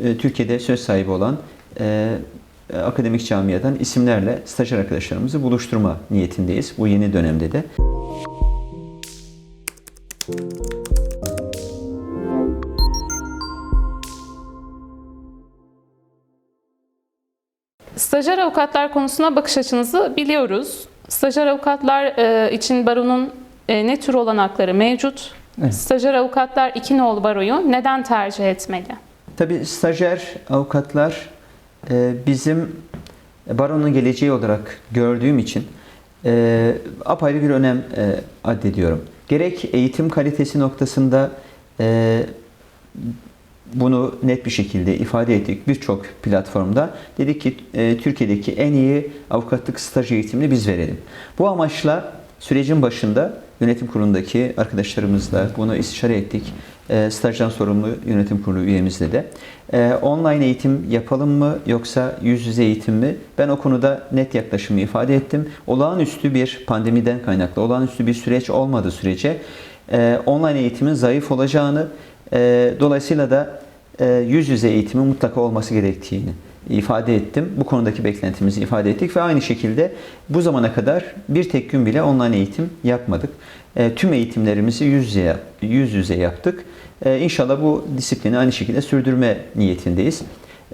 e, Türkiye'de söz sahibi olan e, akademik camiadan isimlerle stajyer arkadaşlarımızı buluşturma niyetindeyiz bu yeni dönemde de. Stajyer avukatlar konusuna bakış açınızı biliyoruz. Stajyer avukatlar e, için baronun e, ne tür olanakları mevcut? Evet. Stajyer avukatlar iki nolu baroyu neden tercih etmeli? Tabii stajyer avukatlar e, bizim baronun geleceği olarak gördüğüm için e, apayrı bir önem e, addediyorum. Gerek eğitim kalitesi noktasında e, bunu net bir şekilde ifade ettik birçok platformda. Dedik ki Türkiye'deki en iyi avukatlık staj eğitimini biz verelim. Bu amaçla sürecin başında yönetim kurulundaki arkadaşlarımızla bunu istişare ettik. E, stajdan sorumlu yönetim kurulu üyemizle de. E, online eğitim yapalım mı yoksa yüz yüze eğitim mi? Ben o konuda net yaklaşımı ifade ettim. Olağanüstü bir pandemiden kaynaklı, olağanüstü bir süreç olmadığı sürece e, online eğitimin zayıf olacağını, e, dolayısıyla da e, yüz yüze eğitimin mutlaka olması gerektiğini ifade ettim. Bu konudaki beklentimizi ifade ettik ve aynı şekilde bu zamana kadar bir tek gün bile online eğitim yapmadık. E, tüm eğitimlerimizi yüz yüze, yüz yüze yaptık. E, inşallah bu disiplini aynı şekilde sürdürme niyetindeyiz.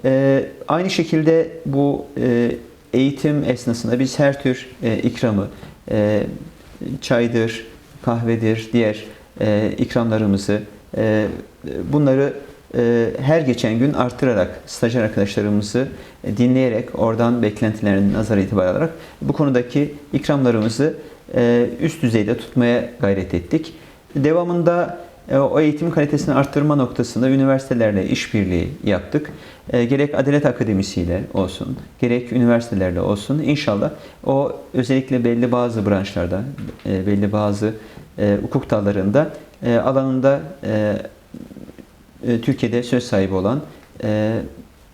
E, aynı şekilde bu e, eğitim esnasında biz her tür e, ikramı, e, çaydır, kahvedir, diğer e, ikramlarımızı, e, bunları her geçen gün arttırarak stajyer arkadaşlarımızı e, dinleyerek oradan beklentilerini nazar itibar alarak bu konudaki ikramlarımızı e, üst düzeyde tutmaya gayret ettik. Devamında e, o eğitim kalitesini arttırma noktasında üniversitelerle işbirliği yaptık. E, Gerek Adalet Akademisi ile olsun, gerek üniversitelerle olsun inşallah o özellikle belli bazı branşlarda, e, belli bazı e, hukuk dallarında e, alanında e, e, Türkiye'de söz sahibi olan e,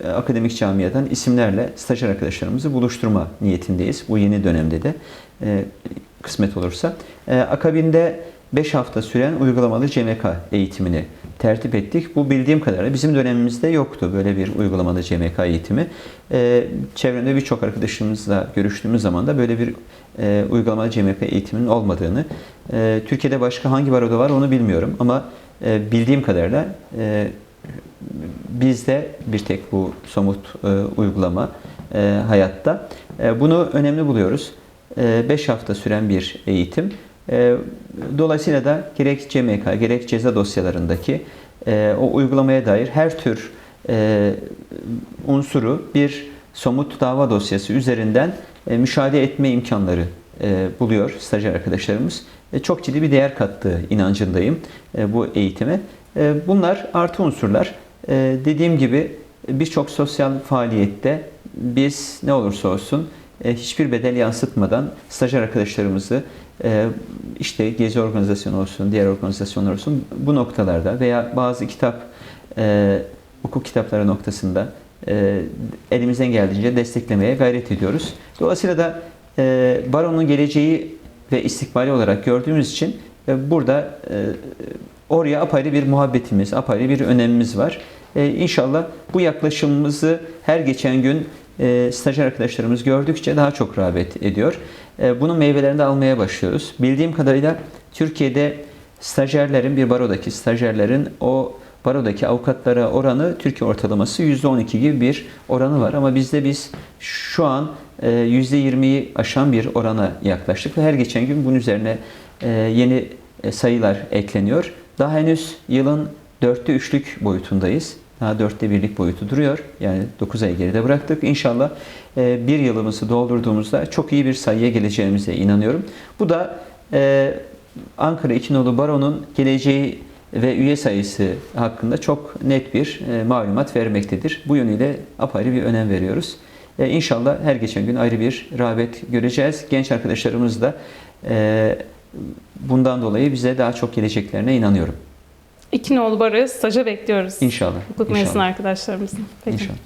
akademik camiadan isimlerle stajyer arkadaşlarımızı buluşturma niyetindeyiz. Bu yeni dönemde de e, kısmet olursa. E, akabinde 5 hafta süren uygulamalı CMK eğitimini tertip ettik. Bu bildiğim kadarıyla bizim dönemimizde yoktu böyle bir uygulamalı CMK eğitimi. E, çevremde birçok arkadaşımızla görüştüğümüz zaman da böyle bir e, uygulamalı CMK eğitiminin olmadığını, e, Türkiye'de başka hangi baroda var onu bilmiyorum ama e, bildiğim kadarıyla e, bizde bir tek bu somut e, uygulama e, hayatta. E, bunu önemli buluyoruz. 5 hafta süren bir eğitim. E, dolayısıyla da gerek CMK gerek ceza dosyalarındaki e, o uygulamaya dair her tür e, unsuru bir somut dava dosyası üzerinden e, müşahede etme imkanları e, buluyor stajyer arkadaşlarımız. E, çok ciddi bir değer kattığı inancındayım e, bu eğitime. E, bunlar artı unsurlar. E, dediğim gibi birçok sosyal faaliyette biz ne olursa olsun e, hiçbir bedel yansıtmadan stajyer arkadaşlarımızı e, işte gezi organizasyonu olsun, diğer organizasyonlar olsun bu noktalarda veya bazı kitap e, hukuk kitapları noktasında e, elimizden geldiğince desteklemeye gayret ediyoruz. Dolayısıyla da e, baronun geleceği ve istikbali olarak gördüğümüz için e, burada e, oraya apayrı bir muhabbetimiz, apayrı bir önemimiz var. E, inşallah bu yaklaşımımızı her geçen gün e, stajyer arkadaşlarımız gördükçe daha çok rağbet ediyor. Bunun meyvelerini de almaya başlıyoruz. Bildiğim kadarıyla Türkiye'de stajyerlerin, bir barodaki stajyerlerin o barodaki avukatlara oranı Türkiye ortalaması %12 gibi bir oranı var. Ama bizde biz şu an e, %20'yi aşan bir orana yaklaştık ve her geçen gün bunun üzerine e, yeni e, sayılar ekleniyor. Daha henüz yılın dörtte üçlük boyutundayız. Daha dörtte birlik boyutu duruyor. Yani 9 ay geride bıraktık. İnşallah e, bir yılımızı doldurduğumuzda çok iyi bir sayıya geleceğimize inanıyorum. Bu da e, Ankara İçinolu Baro'nun geleceği ve üye sayısı hakkında çok net bir e, malumat vermektedir. Bu yönüyle apayrı bir önem veriyoruz. E, İnşallah her geçen gün ayrı bir rağbet göreceğiz. Genç arkadaşlarımız da e, bundan dolayı bize daha çok geleceklerine inanıyorum. İki nolu baroyu staja bekliyoruz. İnşallah. Hukuk mezunu arkadaşlarımızın. Peki. İnşallah.